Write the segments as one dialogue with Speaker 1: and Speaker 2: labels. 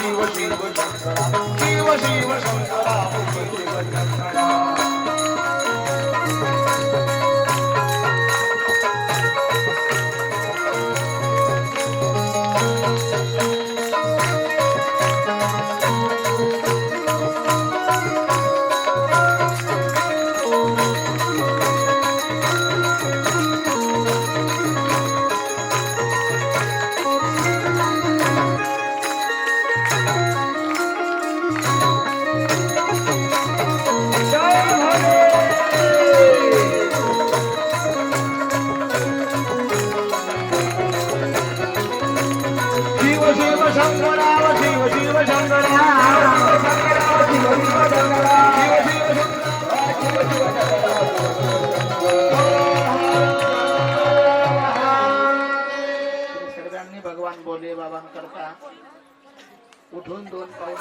Speaker 1: शिव शिव शंकरा शिव शिव शंकरा
Speaker 2: बोले बाबांकरता. उठून दोन पाऊल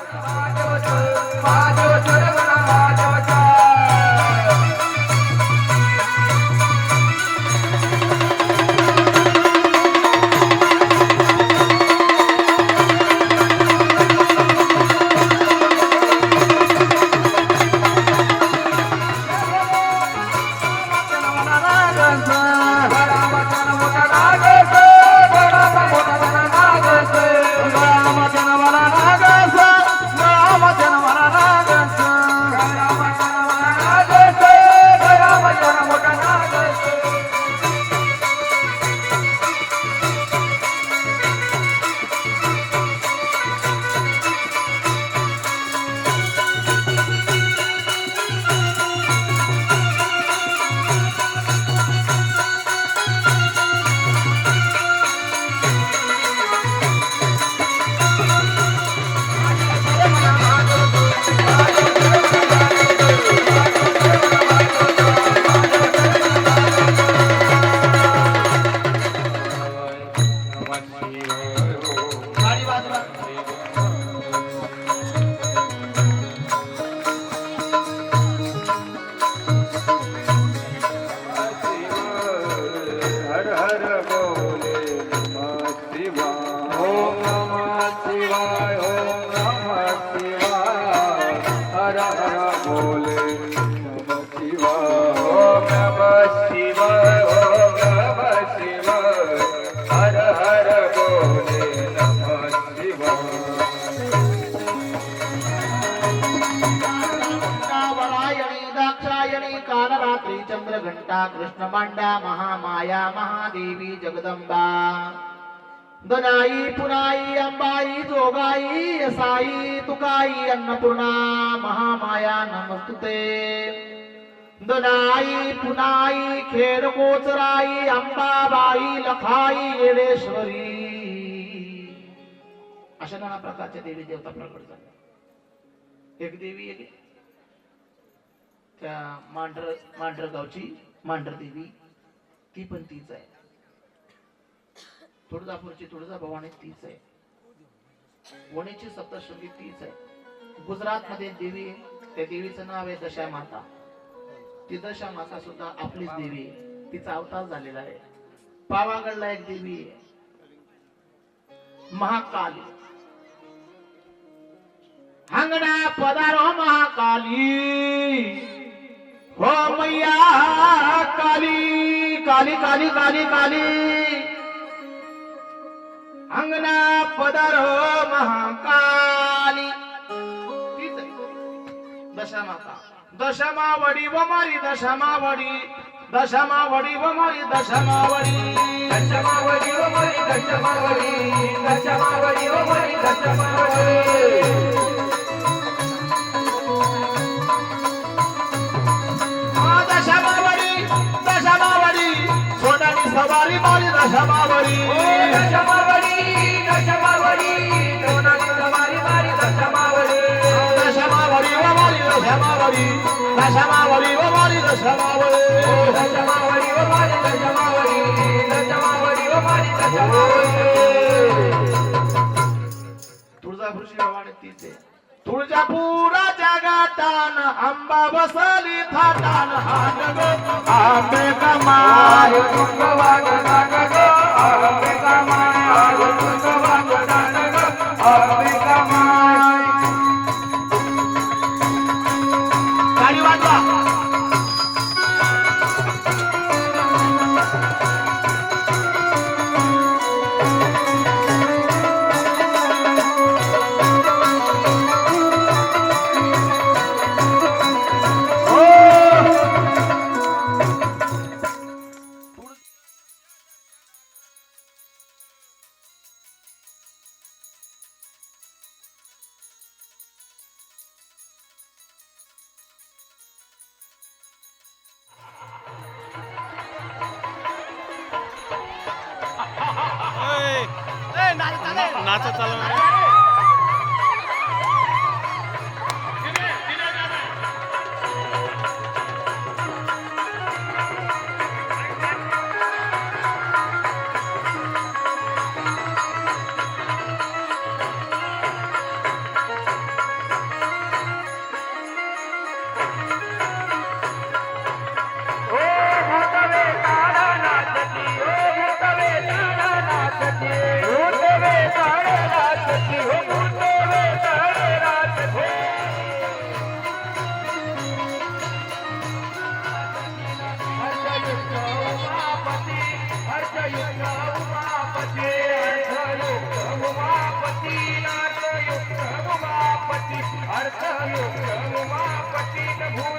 Speaker 2: कालरात्री चंद्रघंटा कृष्णमांडा महामाया महादेवी जगदंबा दनाई पुनाई अंबाई जोगाई यसाई तुकाई अन्नपूर्णा महामाया नमस्तुते दनाई पुनाई खेर गोचराई अंबाबाई लखाई येडेश्वरी अशा नाना प्रकारच्या देवी देवता प्रकट झाल्या एक देवी एक त्या मांढर मांढर गावची मांढर देवी. ती पण तीच आहे. तुळजापूरची तुळजा भवानी तीच आहे. वणीची सप्तशृंगी तीच आहे. गुजरात मध्ये देवी त्या देवीचं नाव आहे दशा माता ती दशा माता सुद्धा आपलीच देवी तिचा अवतार झालेला आहे. पावागडला एक देवी आहे. महाकाली. अंगणा पदारो महाकाली. हो मैया काली काली काली काली काली. अंगणा पदारो महाकाली. तीच आहे. दशमा वडी व मारी दशमावडी. दशमावडी व मारी दशमावडी.
Speaker 1: दशमावली दशमा वडी दशमावली दशमावली ओ मरी दशमावली
Speaker 2: सोनाली सवारी मारी व मारी दशमावडी दशमावडी व मारी
Speaker 1: दशमावली
Speaker 2: तुळजापूरची भवानी तीच जगातान आंबा बसली थाटान. आंबे कमाय
Speaker 1: आंबे कमाय आंबे कमाय
Speaker 3: नाचा चालू
Speaker 1: उमापती हर्षयुक्त उमापती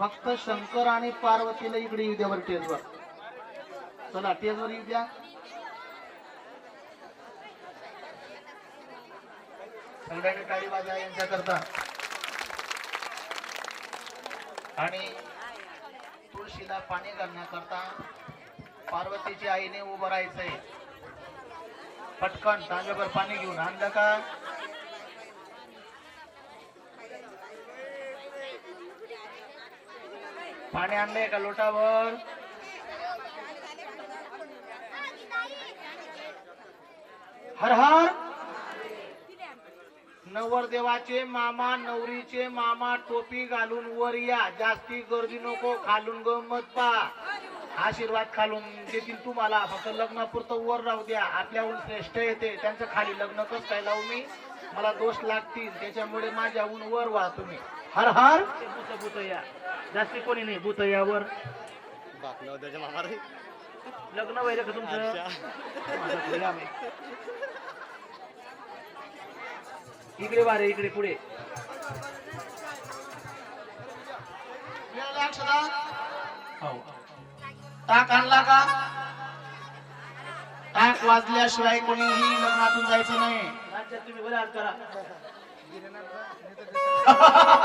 Speaker 2: फक्त शंकर आणि पार्वतीला इकडे येऊ द्या बरं टेजवर चला टेजवर येऊ द्या सगळ्यांनी टाळी वाजा यांच्या करता आणि तुळशीला पाणी घालण्याकरता पार्वतीची आईने उभं राहायचंय. पटकन तांब्यावर पाणी घेऊन. आणलं का पाणी आणलंय का लोटावर? हर हर! नवरदेवाचे मामा नवरीचे मामा टोपी घालून वर या. जास्ती गर्दी नको खालून गमत पा. आशीर्वाद खालून देतील तुम्हाला. फक्त लग्नापुरतं वर राहू द्या. आपल्याहून श्रेष्ठ येते. त्यांचं खाली लग्न कसं काय लावू मी? मला दोष लागतील. त्याच्यामुळे माझ्याहून वर व्हा तुम्ही. हर हर। भूत भूत या. जास्ती कोणी नाही भूत या वर लग्न वगैरे का तुमचं. इकडे वारे इकडे पुढे. अक्षदा? टाक आणला का? टाक वाजल्याशिवाय कोणीही लग्नातून जायचं नाही. तुम्ही बरे करा.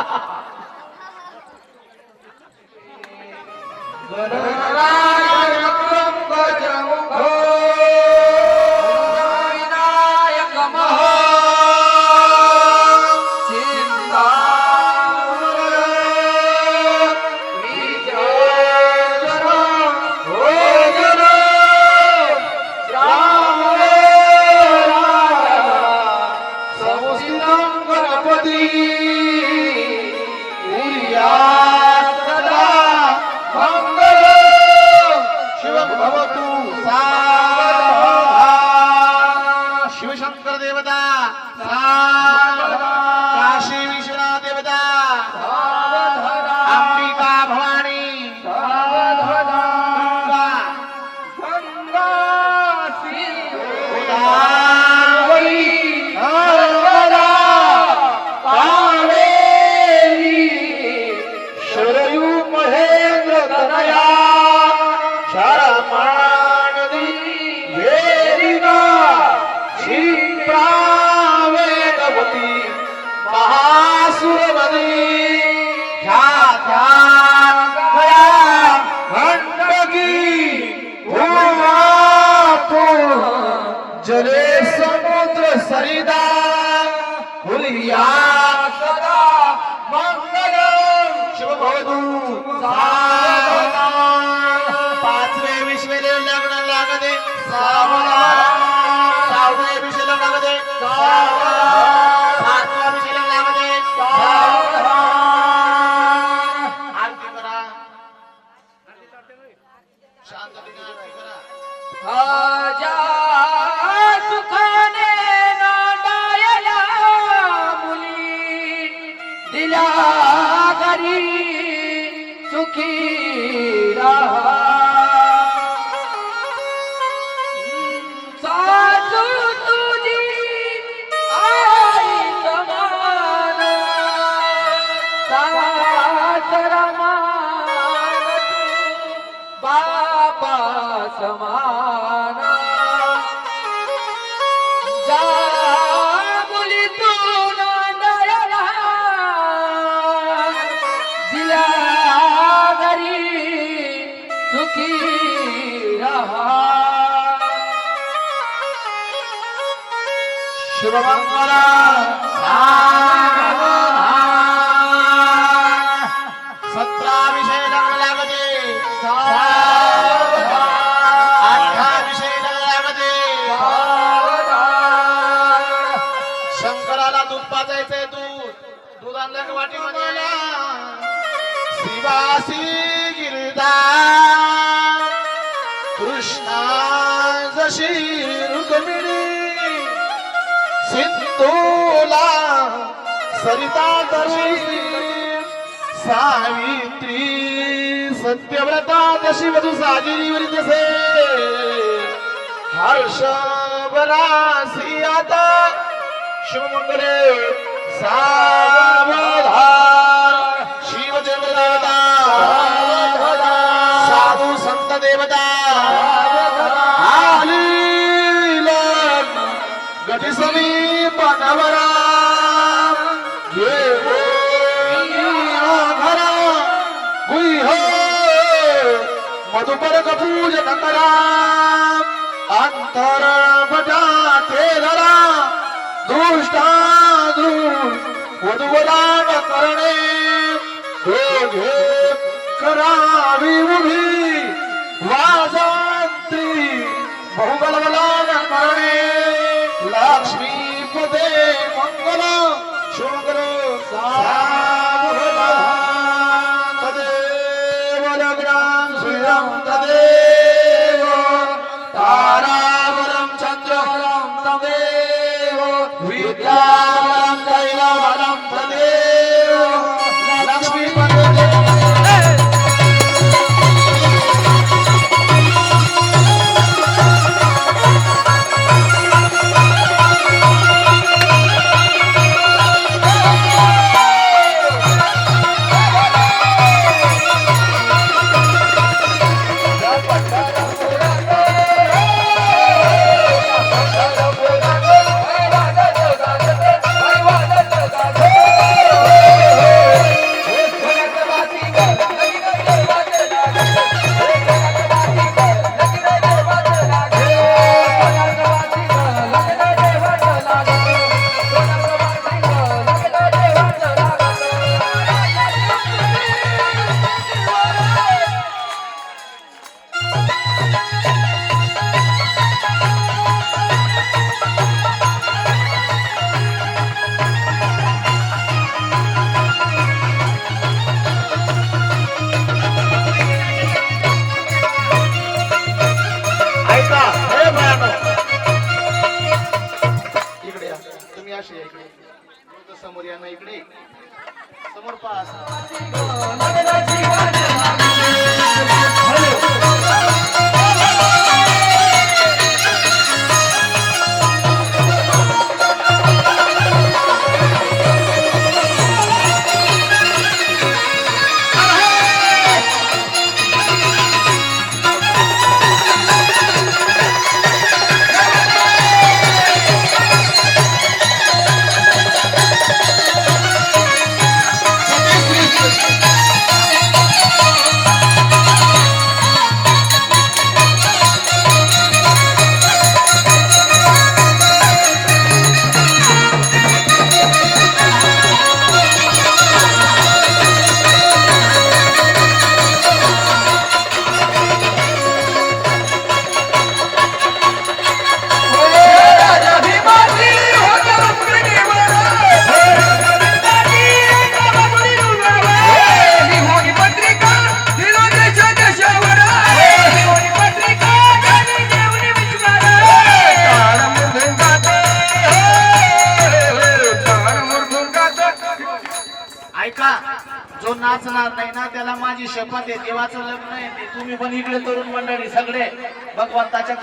Speaker 2: शांत करा सीता दशी सावित्री सत्यव्रता दशी वधू साजिरी वरी तसे हर्ष बरासी आता. शुभमंगले सावधान. शिवदेवदेवता साधू संत देवता आली गती समीप नवरा. துபர கபூஜ தந்தரா அந்தர பஜா தேதரா துஷ்டா துர் வதுவலான கரணே दोघे करावी उभी वाजंत्री बहुबलबलान करणे लक्ष्मी पदे मंगल शुभ्र सा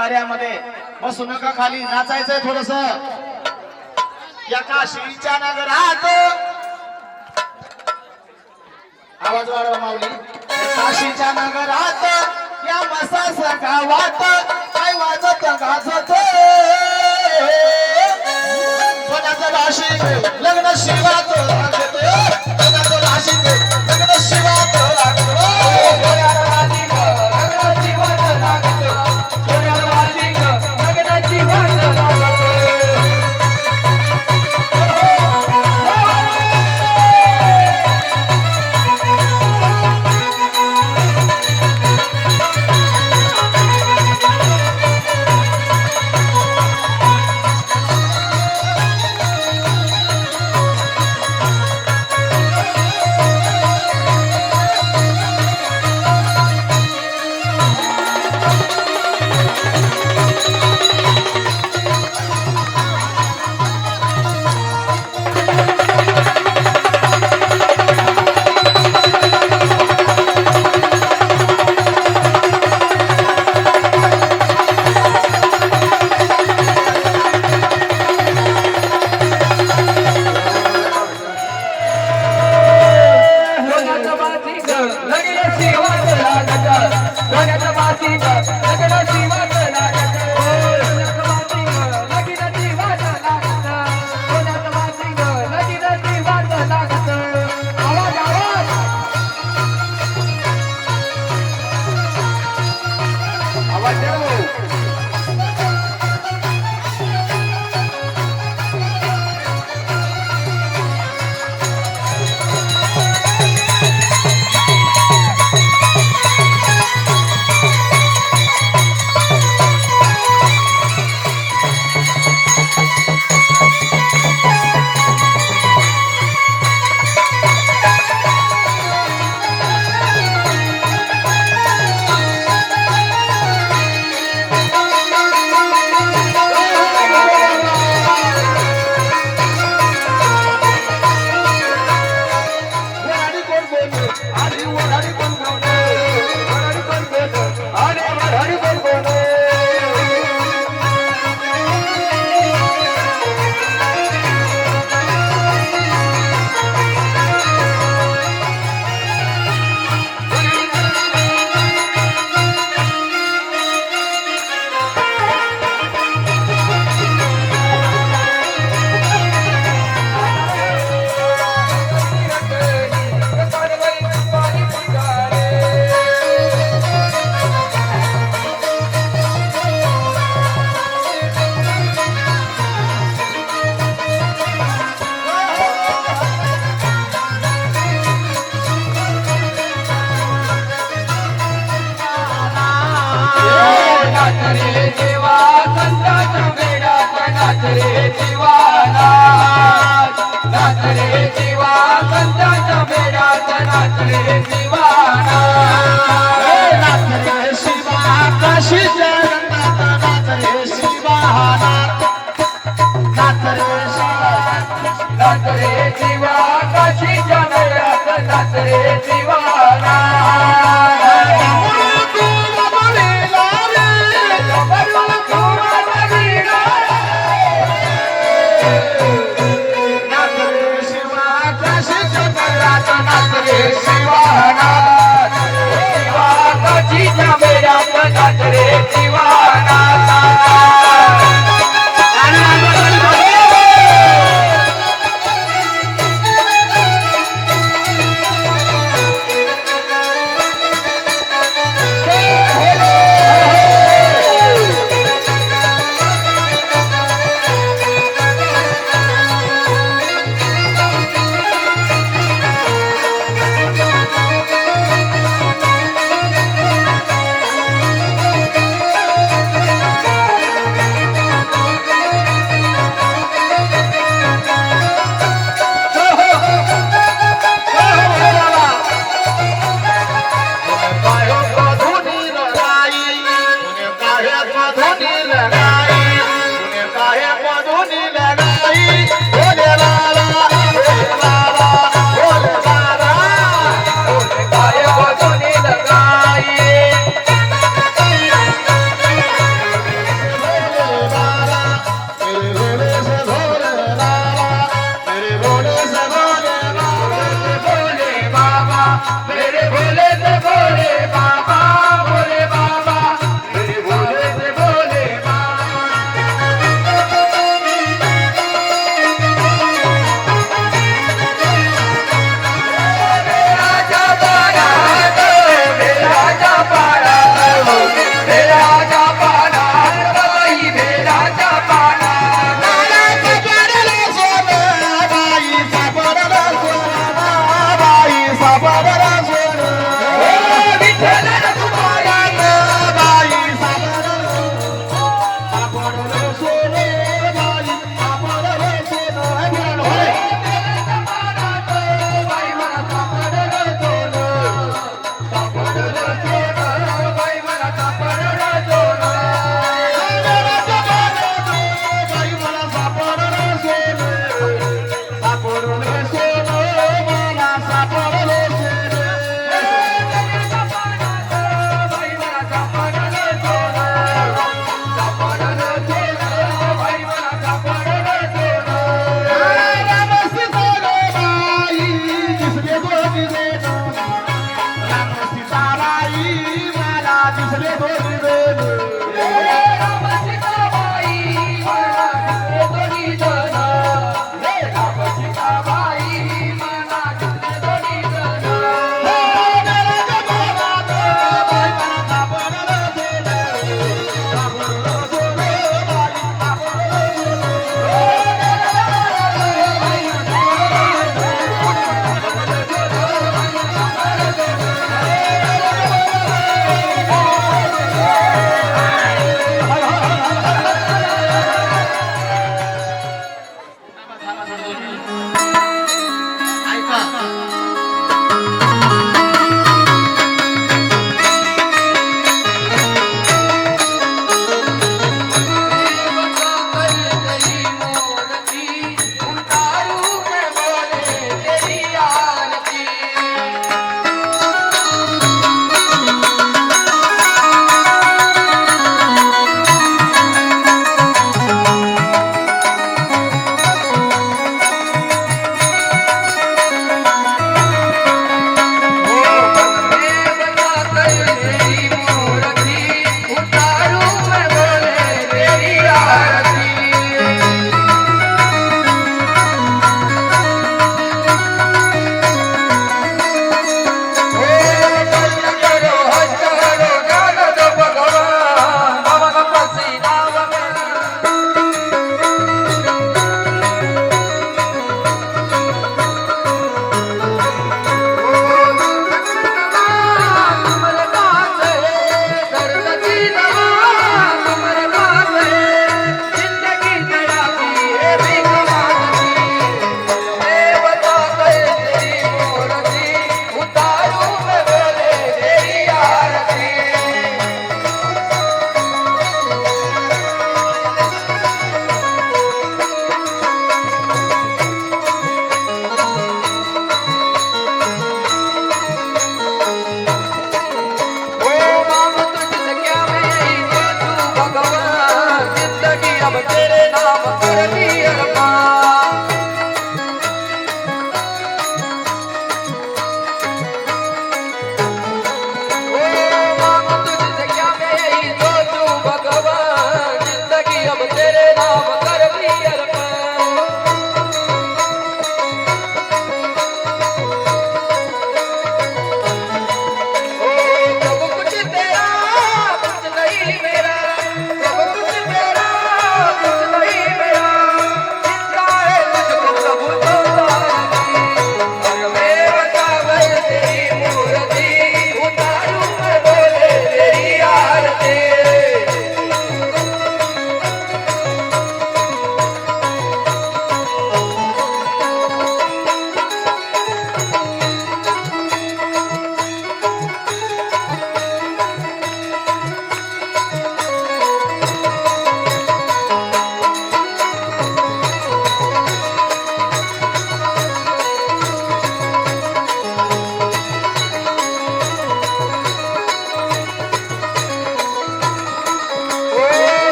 Speaker 2: कार्यामध्ये. बसू नका खाली नाचायचंय थोडस. एका श्रीच्या नगरात. आवाज वाढवा माऊली. काशीच्या नगरात. या मसासा गावात काय वाजत गाजत? लग्न शिवात लग्न शिवात
Speaker 1: काय